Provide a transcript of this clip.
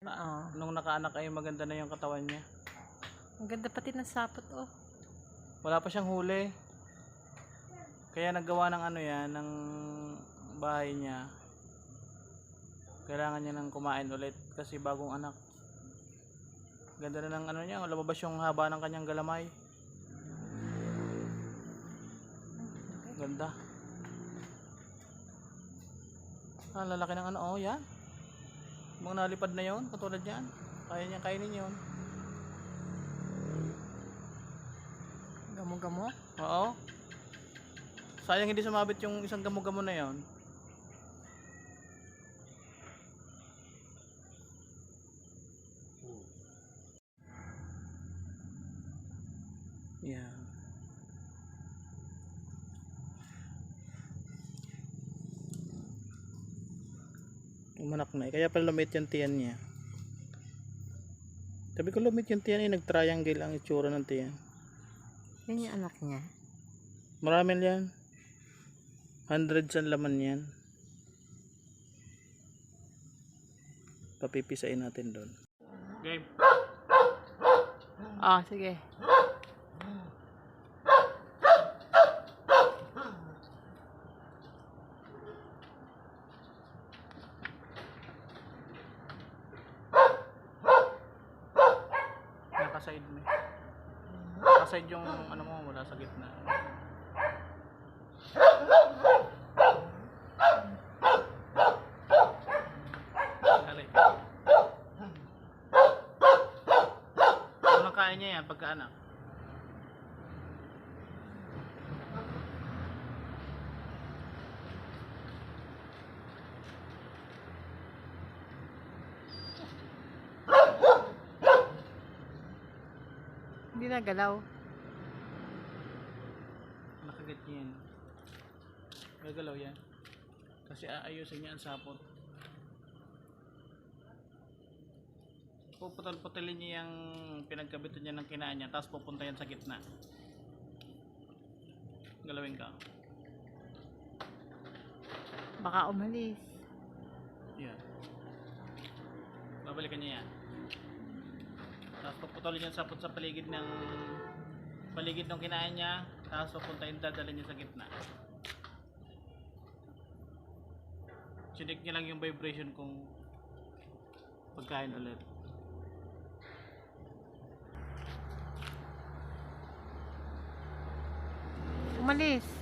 Oo. Nung nakaanak ay maganda na yung katawan niya. Ang ganda pati ng sapot, oh. Wala pa siyang huli. Kaya naggawa ng ano yan, ng bahay niya. Kailangan niya nang kumain ulit kasi bagong anak. Ganda na ng ano niya, lumabas yung haba ng kanyang galamay. Ganda. Ah, lalaki ng ano, oh, yan. Mga nalipad na yon katulad yan. Kaya niya kainin yon Gamo-gamo. Oo. Sayang hindi sumabit yung isang gamo-gamo na yon. Yeah. Umanak na eh. Kaya pala lumit yung tiyan niya. Sabi ko lumit yung tiyan eh. Nag-triangle ang itsura ng tiyan. Yan yung anak niya. Marami yan. Hundreds ang laman yan. Papipisain natin doon. Game. Ah, sige. Nakaside mo. Nakaside yung ano mo mula sa gitna. Dali. Unang kain niya yan pagka anak. Hindi na galaw. Nakagat niya yan. Gagalaw yan. Kasi aayusin niya ang sapot. Puputol-putulin niya yung pinagkabitan niya ng kinaan niya, tapos pupunta yan sa gitna. Galawin ka. Baka umalis. Yan. Babalikan niya yan. Niya ang sapot sa paligid ng paligid ng kinain niya, tapos pupuntahin dadalhin niya sa gitna. Chinik niya lang yung vibration kung pagkain ulit. Umalis.